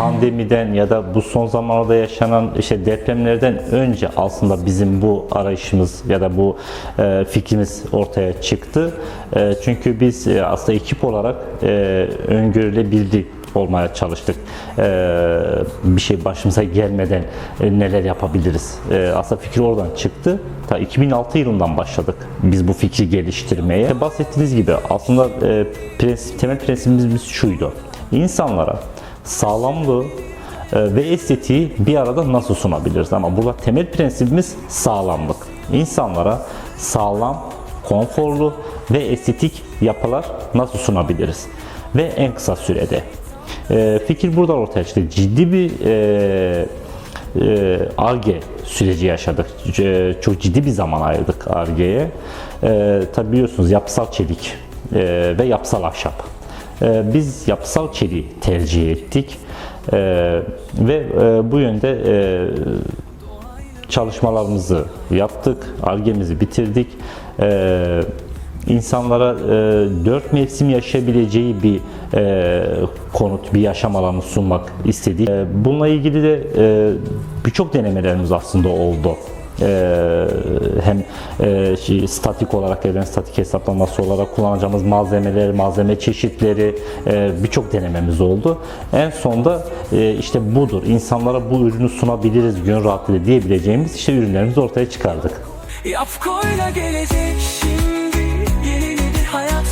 pandemiden ya da bu son zamanlarda yaşanan işte depremlerden önce aslında bizim bu arayışımız ya da bu e, fikrimiz ortaya çıktı. E, çünkü biz e, aslında ekip olarak e, öngörülebildik olmaya çalıştık. Ee, bir şey başımıza gelmeden e, neler yapabiliriz? Ee, aslında fikir oradan çıktı. Ta 2006 yılından başladık biz bu fikri geliştirmeye. İşte bahsettiğiniz gibi aslında e, prensip, temel prensibimiz şuydu. İnsanlara sağlamlığı e, ve estetiği bir arada nasıl sunabiliriz? Ama burada temel prensibimiz sağlamlık. İnsanlara sağlam, konforlu ve estetik yapılar nasıl sunabiliriz? Ve en kısa sürede. E, fikir buradan ortaya çıktı. Ciddi bir e, e, ARGE süreci yaşadık. Çok ciddi bir zaman ayırdık ARGE'ye. Tabi biliyorsunuz yapısal çelik ve yapısal ahşap. E, biz yapısal çeliği tercih ettik. E, ve e, bu yönde e, çalışmalarımızı yaptık, argemizi bitirdik. Ee, insanlara e, dört mevsim yaşayabileceği bir e, konut, bir yaşam alanı sunmak istedik. E, bununla ilgili de e, birçok denemelerimiz aslında oldu. E, hem e, şey, statik olarak evren statik hesaplaması olarak kullanacağımız malzemeler, malzeme çeşitleri e, birçok denememiz oldu. En sonda e, işte budur. İnsanlara bu ürünü sunabiliriz gönül rahatlığıyla diyebileceğimiz işte ürünlerimizi ortaya çıkardık. Yapkoyla gelecek şimdi Yeni bir hayat